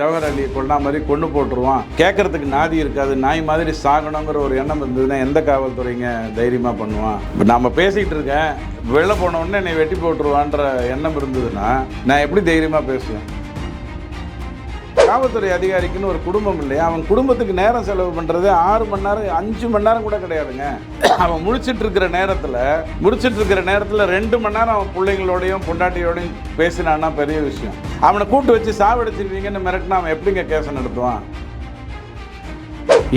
ஜவஹர் அலியை கொண்டா மாதிரி கொண்டு போட்டுருவான். கேட்கறதுக்கு நாதி இருக்காது. நாய் மாதிரி சாகணுங்கிற ஒரு எண்ணம் இருந்ததுன்னா எந்த காவல்துறைங்க தைரியமாக பண்ணுவான்? இப்போ நம்ம பேசிக்கிட்டு இருக்கேன். வெளில போன உடனே என்னை வெட்டி போட்டுருவான்ற எண்ணம் இருந்ததுன்னா நான் எப்படி தைரியமாக பேசுவேன்? காவல்துறை அதிகாரிக்குன்னு ஒரு குடும்பம் இல்லையா? அவன் குடும்பத்துக்கு நேரம் செலவு பண்ணுறது ஆறு மணி நேரம் அஞ்சு மணி நேரம் கூட கிடையாதுங்க. அவன் முடிச்சிட்டு இருக்கிற நேரத்தில் முடிச்சிட்டு இருக்கிற நேரத்தில் ரெண்டு மணி நேரம் அவன் பிள்ளைங்களோடையும் பொண்டாட்டியோடையும் பேசினான்னா பெரிய விஷயம். அவனை கூட்டு வச்சு சாவடிச்சிருவீங்கன்னு மிரட்டினா அவன் எப்படிங்க கேஸ் நடத்துவான்?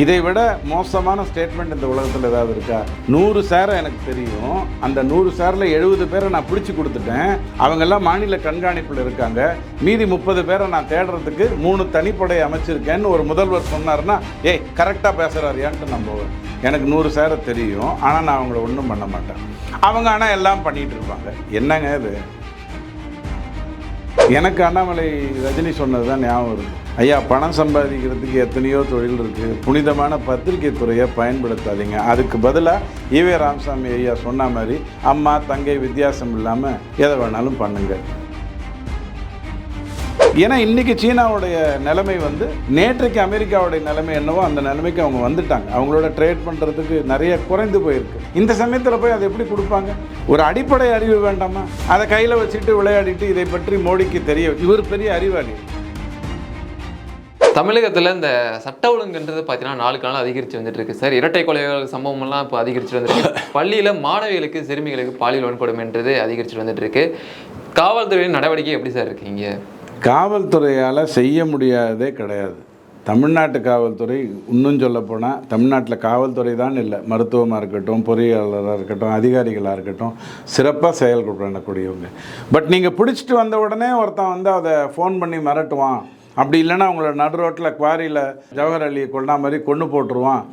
இதை விட மோசமான ஸ்டேட்மெண்ட் இந்த உலகத்தில் ஏதாவது இருக்கா? நூறு சேரை எனக்கு தெரியும். அந்த நூறு சேரில் எழுபது பேரை நான் பிடிச்சி கொடுத்துட்டேன். அவங்கெல்லாம் மாநில கண்காணிப்பில் இருக்காங்க. மீதி முப்பது பேரை நான் தேடுறதுக்கு மூணு தனிப்படை அமைச்சிருக்கேன்னு ஒரு முதல்வர் சொன்னார்னா ஏய் கரெக்டாக பேசுகிறாரியான்ட்டு நம்புவேன் எனக்கு நூறு சேரை தெரியும். ஆனால் நான் அவங்கள ஒன்றும் பண்ண மாட்டேன். அவங்க ஆனால் எல்லாம் பண்ணிகிட்டு இருப்பாங்க. என்னங்க இது? எனக்கு அண்ணாமலை ரஜினி சொன்னது தான் ஞாபகம் வருது. ஐயா பணம் சம்பாதிக்கிறதுக்கு எத்தனையோ தொழில் இருக்குது புனிதமான பத்திரிகை துறையை பயன்படுத்தாதீங்க. அதுக்கு பதிலாக ஈவே ராமசாமி ஐயா சொன்ன மாதிரி அம்மா தங்கை வித்தியாசம் இல்லாமல் எதை வேணாலும் பண்ணுங்கள் ஏன்னா இன்னைக்கு சீனாவுடைய நிலைமை வந்து நேற்றைக்கு அமெரிக்காவுடைய நிலைமை என்னவோ அந்த நிலைமைக்கு அவங்க வந்துட்டாங்க. அவங்களோட ட்ரேட் பண்ணுறதுக்கு நிறைய குறைந்து போயிருக்கு. இந்த சமயத்தில் போய் அதை எப்படி கொடுப்பாங்க? ஒரு அடிப்படை அறிவு வேண்டாமா? அதை கையில் வச்சுட்டு விளையாடிட்டு இதை பற்றி மோடிக்கு தெரிய இவர் பெரிய அறிவாளி. தமிழகத்தில் இந்த சட்ட ஒழுங்குன்றது பார்த்தீங்கன்னா நாளுக்கு நாள் அதிகரித்து வந்துட்டு இருக்கு சார் இரட்டை கொலைகள் சம்பவம்லாம் இப்போ அதிகரித்து வந்துருக்கு பள்ளியில் மாணவிகளுக்கு சிறுமிகளுக்கு பாலியல் வன்கொடுமைன்றது அதிகரித்து வந்துட்டு இருக்கு காவல்துறையின் நடவடிக்கை எப்படி சார் இருக்கீங்க காவல்துறையால் செய்ய முடியாததே கிடையாது. தமிழ்நாட்டு காவல்துறை இன்னும் சொல்லப்போனால் தமிழ்நாட்டில் காவல்துறை தான் இல்லை. மருத்துவமாக இருக்கட்டும் பொறியாளராக இருக்கட்டும் அதிகாரிகளாக இருக்கட்டும் சிறப்பாக செயல்படக்கூடியவங்க பட் நீங்கள் பிடிச்சிட்டு வந்த உடனே ஒருத்தன் வந்து அதை ஃபோன் பண்ணி மிரட்டுவான். அப்படி இல்லைன்னா அவங்கள நடு ரோட்டில் குவாரியில் ஜவஹர் அலியை கொண்டா மாதிரி கொண்டு போட்டுருவான்.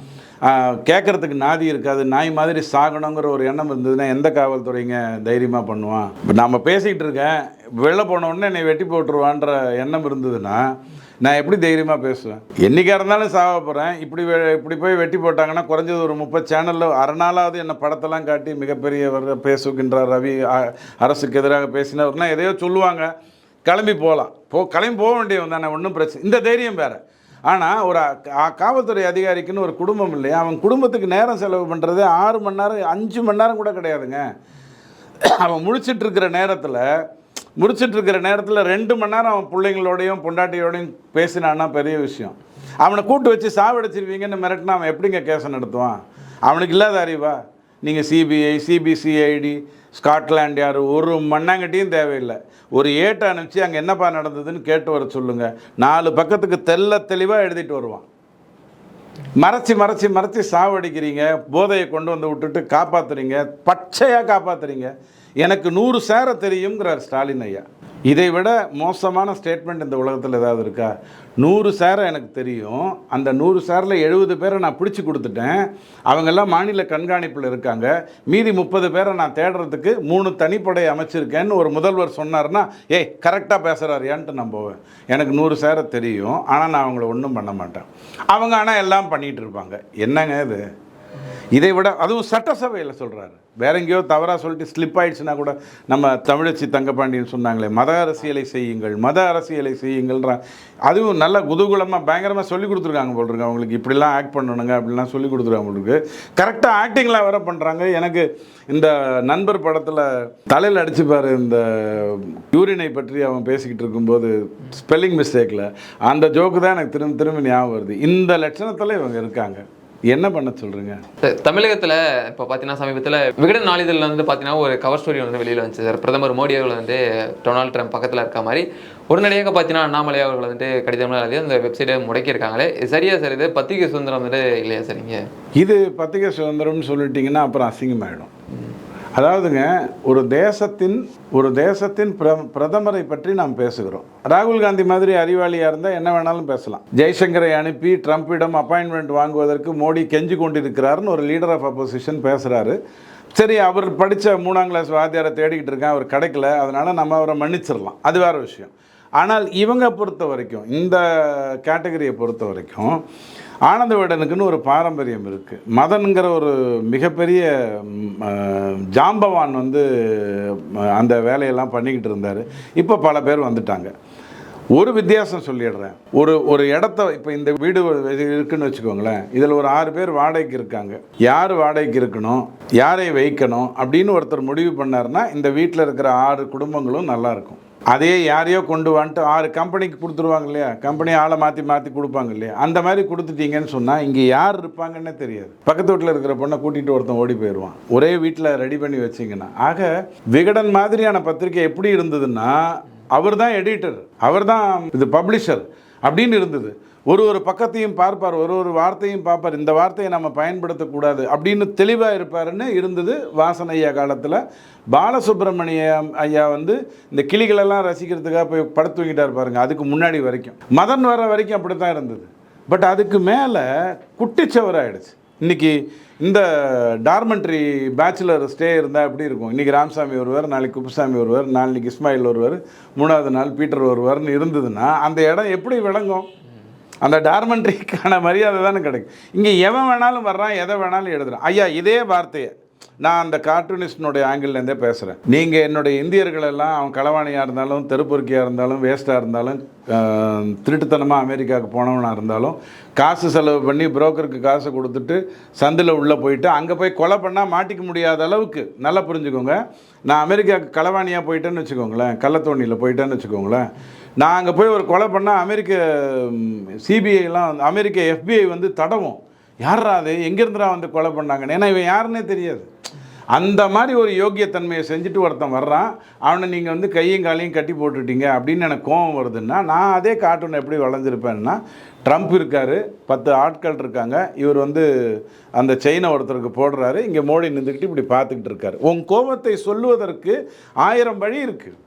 கேட்குறதுக்கு நாதி இருக்காது. நாய் மாதிரி சாகணுங்கிற ஒரு எண்ணம் இருந்ததுன்னா எந்த காவல்துறைங்க தைரியமாக பண்ணுவான்? இப்போ நம்ம பேசிக்கிட்டு இருக்கேன். வெளில போன உடனே என்னை வெட்டி போட்டுருவான்ற எண்ணம் இருந்ததுன்னா நான் எப்படி தைரியமாக பேசுவேன்? என்றைக்காக இருந்தாலும் சாக போகிறேன் இப்படி வெ- இப்படி போய் வெட்டி போட்டாங்கன்னா குறைஞ்சது ஒரு முப்பது சேனலில் அரை நாளாவது என்ன படத்தெல்லாம் காட்டி மிகப்பெரியவர் பேசுகின்ற ரவி அ- அரசுக்கு எதிராக பேசினவர்னா எதையோ சொல்லுவாங்க. கிளம்பி போகலாம் போ கிளம்பி போக வேண்டியவன் தானே ஒன்றும் பிரச்சனை இந்த தைரியம் வேறு. ஆனால் ஒரு காவல்துறை அதிகாரிக்குன்னு ஒரு குடும்பம் இல்லையா? அவன் குடும்பத்துக்கு நேரம் செலவு பண்ணுறது ஆறு மணி நேரம் அஞ்சு மணி நேரம் கூட கிடையாதுங்க. அவன் முழிச்சிட்டு இருக்கிற நேரத்தில் முடிச்சிட்டு இருக்கிற நேரத்தில் ரெண்டு மணி நேரம் அவன் பிள்ளைங்களோடையும் பொண்டாட்டியோடையும் பேசினான்னா பெரிய விஷயம். அவனை கூட்டு வச்சு சாவடிச்சிருவீங்கன்னு மிரட்டினா அவன் எப்படிங்க கேஸை நடத்துவான்? அவனுக்கு இல்லாத அறிவா? நீங்கள் சிபிஐ சிபிசிஐடி ஸ்காட்லாண்ட் யார் ஒரு மண்ணாங்கட்டியும் தேவையில்லை. ஒரு ஏட்டை அனுப்பிச்சு அங்கே என்னப்பா நடந்ததுன்னு கேட்டு வர சொல்லுங்கள் நாலு பக்கத்துக்கு தெல்ல தெளிவாக எழுதிட்டு வருவான். மறைச்சி மறைச்சி மறைச்சி சாவடிக்கிறீங்க. போதையை கொண்டு வந்து விட்டுட்டு காப்பாத்துறீங்க. பச்சையாக காப்பாத்துறீங்க. எனக்கு நூறு சேர தெரியுங்கிறார் ஸ்டாலின் ஐயா. இதை விட மோசமான ஸ்டேட்மெண்ட் இந்த உலகத்தில் ஏதாவது இருக்கா? நூறு சேரை எனக்கு தெரியும். அந்த நூறு சேரில் எழுபது பேரை நான் பிடிச்சி கொடுத்துட்டேன். அவங்கெல்லாம் மாநில கண்காணிப்பில் இருக்காங்க. மீதி முப்பது பேரை நான் தேடுறதுக்கு மூணு தனிப்படை அமைச்சிருக்கேன்னு ஒரு முதல்வர் சொன்னார்னா ஏய் கரெக்டாக பேசுகிறாரியான்ட்டு நம்புவேன் எனக்கு நூறு சேரை தெரியும். ஆனால் நான் அவங்கள ஒன்றும் பண்ண மாட்டேன். அவங்க ஆனால் எல்லாம் பண்ணிகிட்டு இருப்பாங்க. என்னங்க இது? இதை விட அதுவும் சட்டசபையில் சொல்கிறாரு வேற எங்கேயோ தவறாக சொல்லிட்டு ஸ்லிப் ஆயிடுச்சுன்னா கூட நம்ம தமிழச்சி தங்கப்பாண்டியன் சொன்னாங்களே மத அரசியலை செய்யுங்கள் மத அரசியலை செய்யுங்கள்ன்ற அதுவும் நல்ல குதூகுலமாக பயங்கரமாக சொல்லி கொடுத்துருக்காங்க போல் இருக்கு. அவங்களுக்கு இப்படிலாம் ஆக்ட் பண்ணணுங்க அப்படிலாம் சொல்லி கொடுத்துருக்காங்க போல் இருக்கு. கரெக்டாக ஆக்டிங்லாம் வேற பண்ணுறாங்க எனக்கு இந்த நண்பர் படத்தில் தலையில் அடிச்சுப்பார் இந்த யூரினை பற்றி அவன் பேசிக்கிட்டு இருக்கும்போது ஸ்பெல்லிங் மிஸ்டேக்கில் அந்த ஜோக்கு தான் எனக்கு திரும்ப திரும்ப ஞாபகம் வருது. இந்த லட்சணத்தில் இவங்க இருக்காங்க. என்ன பண்ண சொல்கிறீங்க தமிழகத்துல இப்போ பார்த்தீங்கன்னா சமீபத்தில் விகடன் நாளிதழில் வந்து பார்த்தீங்கன்னா ஒரு கவர் ஸ்டோரி வந்து வெளியில் வந்துச்சு சார். பிரதமர் மோடி அவர்கள் வந்து டொனால்ட் ட்ரம்ப் பக்கத்தில் இருக்க மாதிரி உடனடியாக பார்த்தீங்கன்னா அண்ணாமலை அவர்கள் வந்துட்டு கடிதம்லாம் எழுதி அந்த வெப்சைட்டை முடக்கியிருக்காங்களே. சரியா சார்? இது பத்திரிகை சுதந்திரம் வந்துட்டு இல்லையா சார் இங்கே? இது பத்திரிகை சுதந்திரம்னு சொல்லிட்டீங்கன்னா அப்புறம் அசிங்கமாயிடும். அதாவதுங்க ஒரு தேசத்தின் ஒரு தேசத்தின் பிர பிரதமரை பற்றி நாம் பேசுகிறோம். ராகுல் காந்தி மாதிரி அறிவாளியாக இருந்தால் என்ன வேணாலும் பேசலாம். ஜெய்சங்கரை அனுப்பி ட்ரம்ப்பிடம் அப்பாயின்மெண்ட் வாங்குவதற்கு மோடி கெஞ்சு கொண்டிருக்கிறாருன்னு ஒரு லீடர் ஆஃப் அப்போசிஷன் பேசுகிறாரு சரி அவர் படித்த மூணாம் கிளாஸ் வாத்தியாரை தேடிக்கிட்டு இருக்கேன் அவர் கிடைக்கல அதனால் நம்ம அவரை மன்னிச்சிடலாம். அது வேறு விஷயம். ஆனால் இவங்க பொறுத்த வரைக்கும் இந்த கேட்டகரியை பொறுத்த வரைக்கும் ஆனந்த விடனுக்குன்னு ஒரு பாரம்பரியம் இருக்குது மதனுங்கிற ஒரு மிகப்பெரிய ஜாம்பவான் வந்து அந்த வேலையெல்லாம் பண்ணிக்கிட்டு இருந்தார். இப்போ பல பேர் வந்துட்டாங்க. ஒரு வித்தியாசம் சொல்லிடுறேன். ஒரு ஒரு இடத்த இப்போ இந்த வீடு இருக்குன்னு வச்சுக்கோங்களேன். இதில் ஒரு ஆறு பேர் வாடகைக்கு இருக்காங்க. யார் வாடகைக்கு இருக்கணும்? யாரை வைக்கணும்? அப்படின்னு ஒருத்தர் முடிவு பண்ணார்னா இந்த வீட்டில் இருக்கிற ஆறு குடும்பங்களும் நல்லாயிருக்கும் அதே யாரையோ கொண்டு வந்துட்டு ஆறு கம்பெனிக்கு கொடுத்துருவாங்க இல்லையா? கம்பெனி ஆளை மாற்றி மாற்றி கொடுப்பாங்க இல்லையா? அந்த மாதிரி கொடுத்துட்டீங்கன்னு சொன்னால் இங்கே யார் இருப்பாங்கன்னே தெரியாது. பக்கத்து வீட்டில் இருக்கிற பொண்ணை கூட்டிகிட்டு ஒருத்தன் ஓடி போயிடுவான். ஒரே வீட்டில் ரெடி பண்ணி வச்சிங்கன்னா. ஆக விகடன் மாதிரியான பத்திரிக்கை எப்படி இருந்ததுன்னா அவர் தான் எடிட்டர் அவர் தான் இது பப்ளிஷர் அப்படின்னு இருந்தது. ஒரு ஒரு பக்கத்தையும் பார்ப்பார் ஒரு ஒரு வார்த்தையும் பார்ப்பார். இந்த வார்த்தையை நம்ம பயன்படுத்தக்கூடாது அப்படின்னு தெளிவாக இருப்பாருன்னு இருந்தது வாசன் ஐயா காலத்தில். பாலசுப்ரமணியம் ஐயா வந்து இந்த கிளிகளெல்லாம் ரசிக்கிறதுக்காக போய் படுத்து தூங்கிட்டார் பாருங்க அதுக்கு முன்னாடி வரைக்கும். மதன் வர வரைக்கும் அப்படி தான் இருந்தது. பட் அதுக்கு மேலே குட்டிச்சவர் இன்றைக்கி இந்த டார்மெண்ட்ரி பேச்சுலர் ஸ்டே இருந்தால் எப்படி இருக்கும்? இன்றைக்கி ராமசாமி ஒருவர் நாளைக்கு குப்புசாமி ஒருவர் நாளைக்கு இஸ்மாயில் ஒருவர் மூணாவது நாள் பீட்டர் ஒருவர்னு இருந்ததுன்னா அந்த இடம் எப்படி விளங்கும்? அந்த டார்மெண்ட்ரிக்கான மரியாதை தானே கிடைக்கும். இங்கே எவன் வேணாலும் வர்றான் எதை வேணாலும் எழுதுறான். ஐயா இதே வார்த்தையை. நான் அந்த கார்ட்டூனிஸ்டினுடைய ஆங்கிள்லேருந்தே பேசுகிறேன் நீங்கள் என்னுடைய இந்தியர்கள் எல்லாம் அவன் களவாணியாக இருந்தாலும் தெருப்பொருக்கியாக இருந்தாலும் வேஸ்ட்டாக இருந்தாலும் திருட்டுத்தனமாக அமெரிக்காவுக்கு போனவனாக இருந்தாலும் காசு செலவு பண்ணி புரோக்கருக்கு காசு கொடுத்துட்டு சந்தில் உள்ளே போயிட்டு அங்கே போய் கொலை பண்ணால் மாட்டிக்க முடியாத அளவுக்கு நல்லா புரிஞ்சுக்கோங்க. நான் அமெரிக்காவுக்கு களவாணியாக போயிட்டேன்னு வச்சுக்கோங்களேன் கள்ளத்தோணியில் போயிட்டேன்னு வச்சுக்கோங்களேன். நான் அங்கே போய் ஒரு கொலை பண்ணால் அமெரிக்க சிபிஐலாம் அமெரிக்க எஃபிஐ வந்து தடவும். யாரா அது? எங்கேருந்துடா வந்து கொலை பண்ணாங்கன்னு? ஏன்னா இவன் யாருன்னே தெரியாது. அந்த மாதிரி ஒரு யோக்கியத்தன்மையை செஞ்சுட்டு ஒருத்தன் வர்றான். அவனை நீங்கள் வந்து கையும் காலையும் கட்டி போட்டுட்டீங்க அப்படின்னு எனக்கு கோவம் வருதுன்னா நான் அதே கார்ட்டூன் எப்படி வளைஞ்சிருப்பேன்னா ட்ரம்ப் இருக்கார் பத்து ஆட்கள் இருக்காங்க. இவர் வந்து அந்த செயினை ஒருத்தருக்கு போடுறாரு. இங்கே மோடி நின்றுக்கிட்டு இப்படி பார்த்துக்கிட்டு இருக்காரு. உன் கோபத்தை சொல்லுவதற்கு ஆயிரம் வழி இருக்குது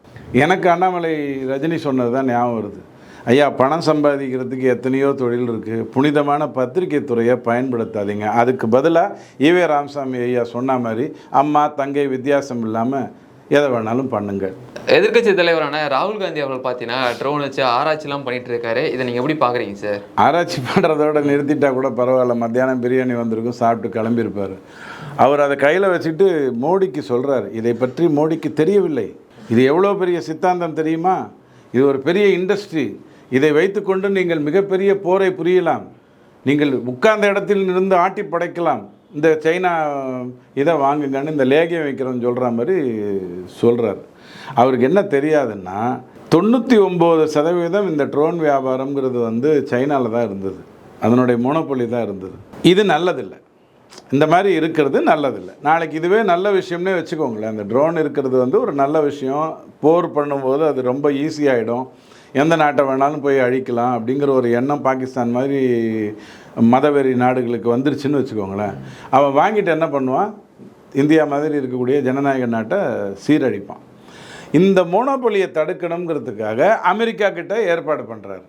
எனக்கு அண்ணாமலை ரஜினி சொன்னது தான் ஞாபகம் வருது. ஐயா பணம் சம்பாதிக்கிறதுக்கு எத்தனையோ தொழில் இருக்குது புனிதமான பத்திரிகை துறையை பயன்படுத்தாதீங்க. அதுக்கு பதிலாக ஈவே ராமசாமி ஐயா சொன்ன மாதிரி அம்மா தங்கை வித்தியாசம் இல்லாமல் எதை வேணாலும் பண்ணுங்கள் எதிர்க்கட்சி தலைவரான ராகுல் காந்தி அவர்கள் பார்த்தீங்கன்னா ட்ரோன் வச்சு ஆராய்ச்சிலாம் பண்ணிட்டு இருக்காரு. இதை நீங்கள் எப்படி பார்க்குறீங்க சார்? ஆராய்ச்சி பண்ணுறதோட நிறுத்திட்டா கூட பரவாயில்ல. மத்தியானம் பிரியாணி வந்திருக்கும் சாப்பிட்டு கிளம்பியிருப்பார். அவர் அதை கையில் வச்சுட்டு மோடிக்கு சொல்கிறார் இதை பற்றி மோடிக்கு தெரியவில்லை. இது எவ்வளோ பெரிய சித்தாந்தம் தெரியுமா? இது ஒரு பெரிய இண்டஸ்ட்ரி இதை வைத்துக்கொண்டு நீங்கள் மிகப்பெரிய போரை புரியலாம். நீங்கள் உட்கார்ந்த இடத்தில் இருந்து ஆட்டி படைக்கலாம். இந்த சைனா இதை வாங்குங்கன்னு இந்த லேகியம் வைக்கிறோன்னு சொல்கிற மாதிரி சொல்கிறார் அவருக்கு என்ன தெரியாதுன்னா தொண்ணூற்றி ஒம்பது சதவீதம் இந்த ட்ரோன் வியாபாரம்ங்கிறது வந்து சைனாவில் தான் இருந்தது. அதனுடைய மோனோபொலி தான் இருந்தது. இது நல்லதில்லை. இந்த மாதிரி இருக்கிறது நல்லதில்லை. நாளைக்கு இதுவே நல்ல விஷயம்னே வச்சுக்கோங்களேன். அந்த ட்ரோன் இருக்கிறது வந்து ஒரு நல்ல விஷயம். போர் பண்ணும்போது அது ரொம்ப ஈஸியாகிடும் எந்த நாட்டை வேணாலும் போய் அழிக்கலாம் அப்படிங்கிற ஒரு எண்ணம் பாகிஸ்தான் மாதிரி மதவெறி நாடுகளுக்கு வந்துருச்சுன்னு வச்சுக்கோங்களேன். அவன் வாங்கிட்டு என்ன பண்ணுவான்? இந்தியா மாதிரி இருக்கக்கூடிய ஜனநாயக நாட்டை சீரழிப்பான். இந்த மோனோபொலியை தடுக்கணுங்கிறதுக்காக அமெரிக்கா கிட்ட ஏற்பாடு பண்ணுறாரு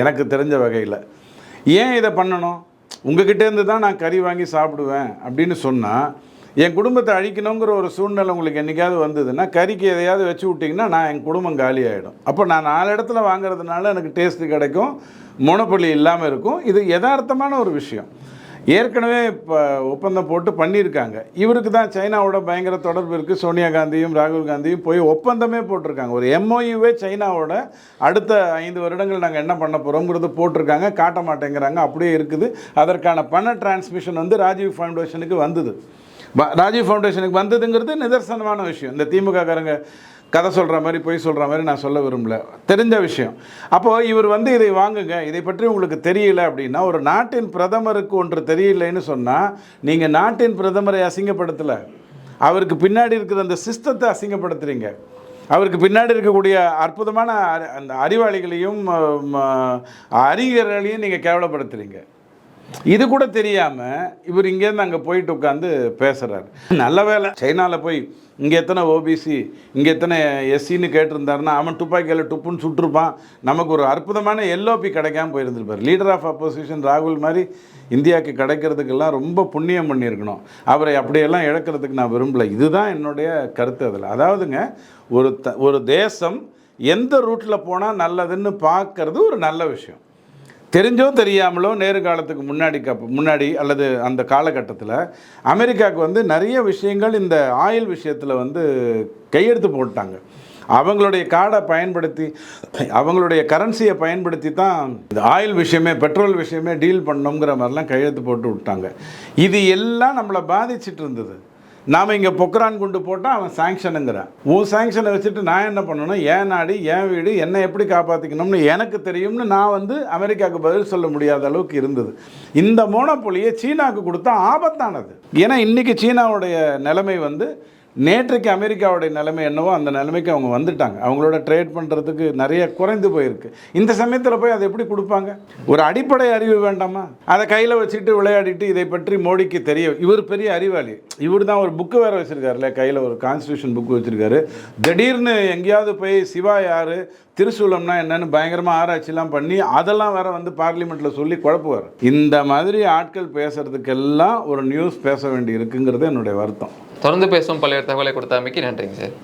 எனக்கு தெரிஞ்ச வகையில். ஏன் இதை பண்ணணும்? உங்ககிட்டேருந்து தான் நான் கறி வாங்கி சாப்பிடுவேன் அப்படின்னு சொன்னால் என் குடும்பத்தை அழிக்கணுங்கிற ஒரு சூழ்நிலை உங்களுக்கு என்றைக்காவது வந்ததுன்னா கறிக்கு எதையாவது வச்சு விட்டிங்கன்னா நான் என் குடும்பம் காலி ஆகிடும் அப்போ நான் நாலு இடத்துல வாங்குறதுனால எனக்கு டேஸ்ட்டு கிடைக்கும் மோனோபொலி இல்லாமல் இருக்கும். இது யதார்த்தமான ஒரு விஷயம். ஏற்கனவே இப்போ ஒப்பந்தம் போட்டு பண்ணியிருக்காங்க. இவருக்கு தான் சைனாவோட பயங்கர தொடர்பு இருக்குது சோனியா காந்தியும் ராகுல் காந்தியும் போய் ஒப்பந்தமே போட்டிருக்காங்க. ஒரு எம்ஓயுவே சைனாவோட அடுத்த ஐந்து வருடங்கள் நாங்கள் என்ன பண்ண போகிறோங்கிறது போட்டிருக்காங்க. காட்ட மாட்டேங்கிறாங்க அப்படியே இருக்குது. அதற்கான பண டிரான்ஸ்மிஷன் வந்து ராஜீவ் ஃபவுண்டேஷனுக்கு வந்தது. ராஜீவ் ஃபவுண்டேஷனுக்கு வந்ததுங்கிறது நிதர்சனமான விஷயம். இந்த திமுக காரங்க கதை சொல்கிற மாதிரி பொய் சொல்கிற மாதிரி நான் சொல்ல விரும்பல. தெரிஞ்ச விஷயம். அப்போது இவர் வந்து இதை வாங்குங்க. இதை பற்றி உங்களுக்கு தெரியல அப்படின்னா ஒரு நாட்டின் பிரதமருக்கு ஒன்று தெரியலைன்னு சொன்னால் நீங்கள் நாட்டின் பிரதமரை அசிங்கப்படுத்தலை. அவருக்கு பின்னாடி இருக்கிற அந்த சிஸ்டத்தை அசிங்கப்படுத்துகிறீங்க அவருக்கு பின்னாடி இருக்கக்கூடிய அற்புதமான அறி- அந்த அறிவாளிகளையும் அறிஞர்களையும் நீங்கள் கேவலப்படுத்துறீங்க. இது கூட தெரியாமல் இவர் இங்கேருந்து அங்கே போயிட்டு உட்காந்து பேசுகிறாரு நல்ல வேலை சைனாவில் போய் இங்கே எத்தனை ஓபிசி இங்கே எத்தனை எஸ்சின்னு கேட்டிருந்தாருன்னா அவன் துப்பாக்கியில் டுப்புன்னு சுட்டிருப்பான். நமக்கு ஒரு அற்புதமான எல்ஓபி கிடைக்காம போயிருந்திருப்பார். லீடர் ஆஃப் அப்போசிஷன் ராகுல் மாதிரி இந்தியாவுக்கு கிடைக்கிறதுக்கெல்லாம் ரொம்ப புண்ணியம் பண்ணியிருக்கணும். அவரை அப்படியெல்லாம் இழக்கிறதுக்கு நான் விரும்பல. இதுதான் என்னுடைய கருத்து அதில். அதாவதுங்க ஒரு த ஒரு தேசம் எந்த ரூட்டில் போனால் நல்லதுன்னு பார்க்கறது ஒரு நல்ல விஷயம். தெரிஞ்சோ தெரியாமலோ நேரு காலத்துக்கு முன்னாடி கப் முன்னாடி அல்லது அந்த காலகட்டத்தில் அமெரிக்காவுக்கு வந்து நிறைய விஷயங்கள் இந்த ஆயில் விஷயத்தில் வந்து கையெழுத்து போட்டாங்க. அவங்களுடைய கார்டை பயன்படுத்தி அவங்களுடைய கரன்சியை பயன்படுத்தி தான் இந்த ஆயில் விஷயமே பெட்ரோல் விஷயமே டீல் பண்ணோங்கிற மாதிரிலாம் கையெழுத்து போட்டு விட்டாங்க. இது எல்லாம் நம்மளை பாதிச்சுட்டு இருந்தது. நாம் இங்கே பொக்ரான் குண்டு போட்டால் அவன் சாங்ஷனுங்கிறான் உன் சாங்ஷனை வச்சுட்டு நான் என்ன பண்ணணும்? ஏன் நாடு என் வீடு என்னை எப்படி காப்பாற்றிக்கணும்னு எனக்கு தெரியும்னு நான் வந்து அமெரிக்காவுக்கு பதில் சொல்ல முடியாத அளவுக்கு இருந்தது. இந்த மோனோபொலியை சீனாவுக்கு கொடுத்தா ஆபத்தானது. ஏன்னா இன்றைக்கி சீனாவுடைய நிலைமை வந்து நேற்றைக்கு அமெரிக்காவுடைய நிலைமை என்னவோ அந்த நிலைமைக்கு அவங்க வந்துட்டாங்க. அவங்களோட ட்ரேட் பண்ணுறதுக்கு நிறைய குறைந்து போயிருக்கு. இந்த சமயத்தில் போய் அதை எப்படி கொடுப்பாங்க? ஒரு அடிப்படை அறிவு வேண்டாமா? அதை கையில் வச்சுட்டு விளையாடிட்டு இதை பற்றி மோடிக்கு தெரிய இவர் பெரிய அறிவாளி. இவர் தான் ஒரு புக்கு வேறு வச்சுருக்காருல்ல கையில் ஒரு கான்ஸ்டியூஷன் புக்கு வச்சுருக்காரு. திடீர்னு எங்கேயாவது போய் சிவா யார் திருசூலம்னா என்னன்னு பயங்கரமாக ஆராய்ச்சிலாம் பண்ணி அதெல்லாம் வேற வந்து பார்லிமெண்ட்டில் சொல்லி குழப்புவார். இந்த மாதிரி ஆட்கள் பேசுறதுக்கெல்லாம் ஒரு நியூஸ் பேச வேண்டி இருக்குங்கிறது என்னுடைய வருத்தம். தொடர்ந்து பேசும் பல்வேறு தகவலை கொடுத்தமைக்கு நன்றிங்க சார்.